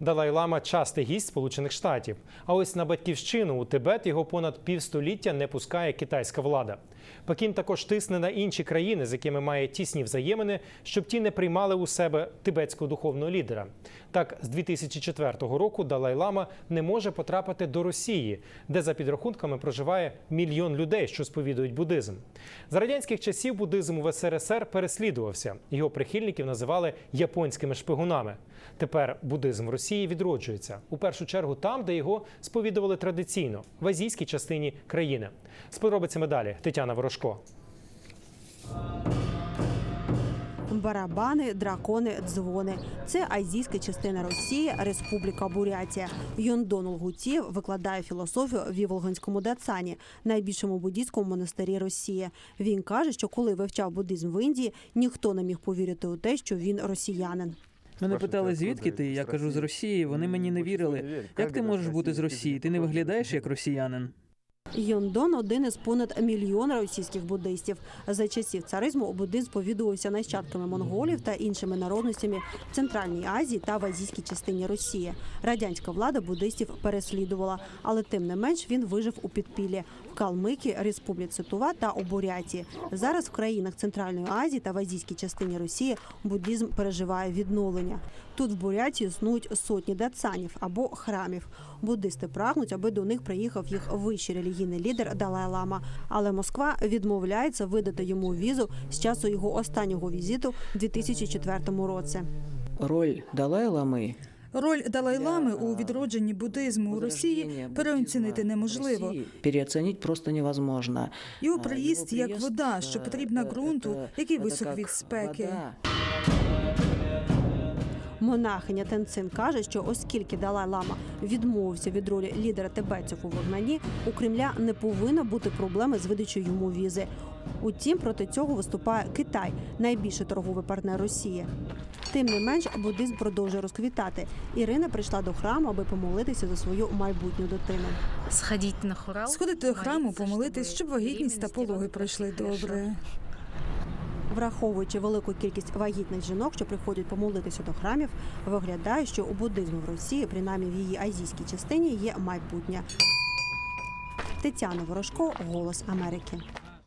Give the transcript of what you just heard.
Далай-Лама частий гість Сполучених Штатів. А ось на батьківщину у Тибет його понад півстоліття не пускає китайська влада. Пекін також тисне на інші країни, з якими має тісні взаємини, щоб ті не приймали у себе тибетського духовного лідера. Так, з 2004 року Далай-Лама не може потрапити до Росії, де за підрахунками проживає мільйон людей, що сповідують буддизм. За радянських часів буддизм у СРСР переслідувався. Його прихильників називали японськими шпигунами. Тепер буддизм в Росії відроджується у першу чергу там, де його сповідували традиційно в азійській частині країни. З подробицями далі Тетяна Ворожко. Барабани, дракони, дзвони. Це азійська частина Росії, Республіка Бурятія. Йондон Лгутєв викладає філософію в Іволганському Дацані, найбільшому буддійському монастирі Росії. Він каже, що коли вивчав буддизм в Індії, ніхто не міг повірити у те, що він росіянин. Мене питали, звідки ти? Я кажу з Росії. Вони мені не вірили. Як ти можеш бути з Росії? Ти не виглядаєш як росіянин. Йондон один із понад мільйона російських буддистів. За часів царизму буддизм сповідувався нащадками монголів та іншими народностями в Центральній Азії та в азійській частині Росії. Радянська влада буддистів переслідувала, але тим не менш він вижив у підпіллі в Калмикі, Республіці Тува та у Бурятії. Зараз в країнах Центральної Азії та в азійській частині Росії буддизм переживає відновлення. Тут в Бурятії існують сотні дацанів або храмів. Буддисти прагнуть, аби до них приїхав їх вищий релігійний лідер Далай-Лама. Але Москва відмовляється видати йому візу з часу його останнього візиту в 2004 році. Роль Далай-Лами Роль Далай-Лами у відродженні буддизму у Росії переоцінити неможливо. переоценить просто невозможно. Його приїзд як вода, що е, потрібна е, ґрунту, який это висох від спеки. Монахиня Тенцин каже, що оскільки Далай-Лама відмовився від ролі лідера тибетців у вигнанні, у Кремля не повинно бути проблеми з видачею йому візи. Утім, проти цього виступає Китай, найбільший торговий партнер Росії. Тим не менш, буддизм продовжує розквітати. Ірина прийшла до храму, аби помолитися за свою майбутню дитину. сходить на хорал. Сходити до храму, помолитись, щоб вагітність та пологи пройшли добре. Враховуючи велику кількість вагітних жінок, що приходять помолитися до храмів, виглядає, що у буддизму в Росії, принаймні в її азійській частині, є майбутнє. Тетяна Ворожко, Голос Америки.